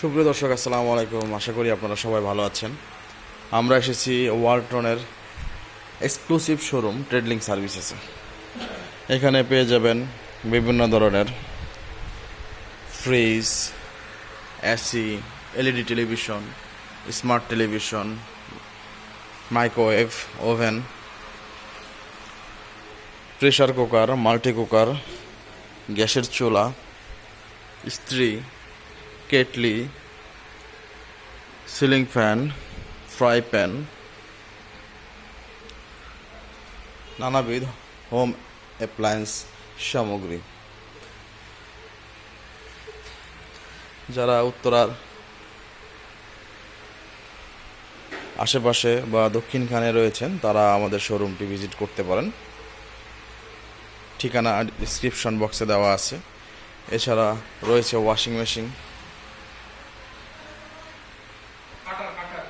সুপ্রিয় দর্শক, আসসালামু আলাইকুম। আশা করি আপনারা সবাই ভালো আছেন। আমরা এসেছি ওয়ালটনের এক্সক্লুসিভ শোরুম ট্রেডলিং সার্ভিসেসে এখানে পেয়ে যাবেন বিভিন্ন ধরনের fridge AC LED television smart television microwave oven pressure cooker multi cooker গ্যাসের চুলা স্ত্রী kettle ceiling fan fry pan নানাবিধ হোম অ্যাপ্লায়েন্স সামগ্রী। যারা উত্তরার আশেপাশে বা দক্ষিণখানে রয়েছেন, তারা আমাদের শোরুমটি ভিজিট করতে পারেন। ঠিকানা ডিসক্রিপশন বক্সে দেওয়া আছে। এছাড়া রয়েছে ওয়াশিং মেশিন কাটার কাটার